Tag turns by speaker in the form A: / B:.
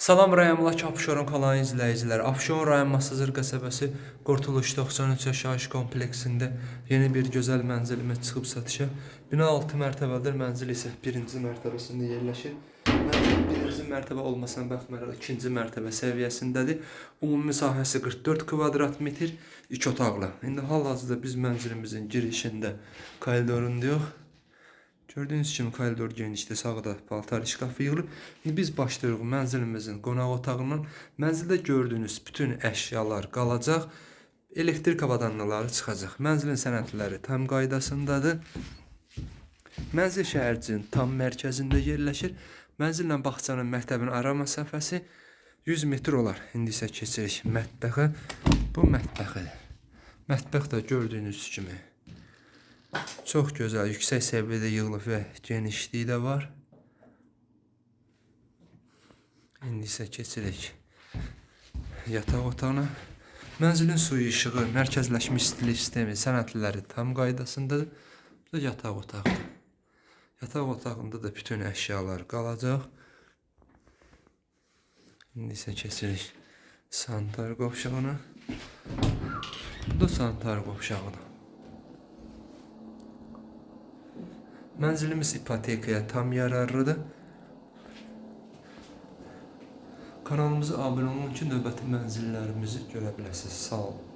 A: Salam rayonundakı Abşeron kanalının izləyicilər. Abşeron rayon Masazır qəsəbəsi Qurtuluş 93 yaşayış kompleksində yeni bir gözəl mənzilimiz çıxıb satışa. Bina 6 mərtəbədir, mənzil isə 1-ci mərtəbəsində yerləşir. Mənzil 1-ci mərtəbə olmasına baxmayaraq 2-ci mərtəbə səviyyəsindədir. Ümumi sahəsi 44 kvadrat metr, 2 otaqlı. İndi hal-hazırda biz mənzilimizin girişində koridorundayıq. Gördüyünüz kimi koridor genişdir, sağda paltar şkafı yığılıb. İndi biz başlayırıq mənzilimizin qonaq otağından. Mənzildə gördüyünüz bütün əşyalar qalacaq. Elektrik avadanlıqları çıxacaq. Mənzilin sənədləri tam qaydasındadır. Mənzil şəhərcinin tam mərkəzində yerləşir. Mənzillə bağçanın məktəbin ara məsafəsi 100 metr olar. İndi isə keçirik mətbəxə. Bu mətbəxidir. Mətbəx də gördüyünüz kimi çox gözəl, yüksək səviyyədə yığılıb və genişliyi də var. İndi isə keçirik yataq otağına. Mənzilin suyu işığı, mərkəzləşmiş stil sistemi, sənədləri tam qaydasındadır. Bu da yataq otağı. Yataq otağında da bütün əşyalar qalacaq. İndi isə keçirik sanitar qovşağına. Bu da sanitar qovşağıdır. Mənzilimiz ipotekaya tam yararlıdır. Kanalımıza abunə olun ki, növbəti mənzillərimizi görə biləsiniz. Sağ olun.